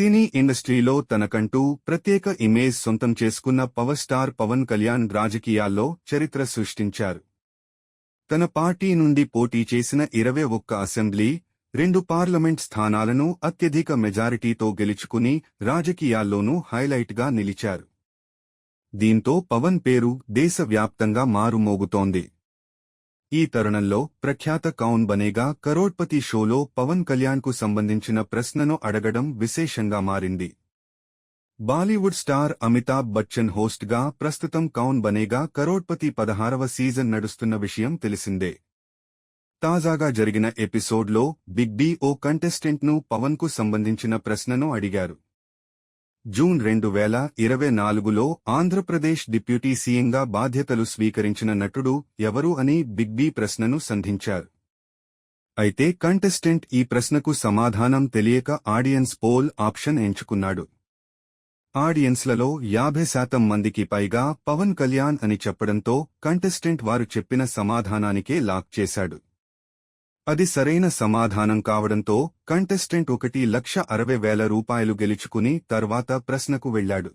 సినీ ఇండస్ట్రీలో తనకంటూ ప్రత్యేక ఇమేజ్ సొంతం చేసుకున్న పవర్ స్టార్ పవన్ కళ్యాణ్ రాజకీయాల్లో చరిత్ర సృష్టించారు. తన పార్టీ నుండి పోటీ చేసిన ఇరవై ఒక్క అసెంబ్లీ రెండు పార్లమెంట్ స్థానాలను అత్యధిక మెజారిటీతో గెలుచుకుని రాజకీయాల్లోనూ హైలైట్గా నిలిచారు. దీంతో పవన్ పేరు దేశవ్యాప్తంగా మారుమోగుతోంది. ఈ తరుణంలో ప్రఖ్యాత కౌన్ బనేగా కరోడ్పతి షోలో పవన్ కళ్యాణ్కు సంబంధించిన ప్రశ్నను అడగడం విశేషంగా మారింది. బాలీవుడ్ స్టార్ అమితాబ్ బచ్చన్ హోస్ట్గా ప్రస్తుతం కౌన్ బనేగా కరోడ్పతి పదహారవ సీజన్ నడుస్తున్న విషయం తెలిసిందే. తాజాగా జరిగిన ఎపిసోడ్లో బిగ్ బి ఓ కంటెస్టెంట్ను పవన్కు సంబంధించిన ప్రశ్నను అడిగారు. జూన్ రెండు వేల ఇరవై నాలుగులో ఆంధ్రప్రదేశ్ డిప్యూటీ సీఎంగా బాధ్యతలు స్వీకరించిన నటుడు ఎవరు అని బిగ్ బి ప్రశ్నను సంధించారు. అయితే కంటెస్టెంట్ ఈ ప్రశ్నకు సమాధానం తెలియక ఆడియన్స్ పోల్ ఆప్షన్ ఎంచుకున్నాడు. ఆడియన్స్లలో యాభై శాతం మందికి పైగా పవన్ కళ్యాణ్ అని చెప్పడంతో కంటెస్టెంట్ వారు చెప్పిన సమాధానానికే లాక్ చేశాడు. అది సరైన సమాధానం కావడంతో కంటెస్టెంట్ ఒకటి లక్ష అరవై వేల రూపాయలు గెలుచుకుని తర్వాత ప్రశ్నకు వెళ్ళాడు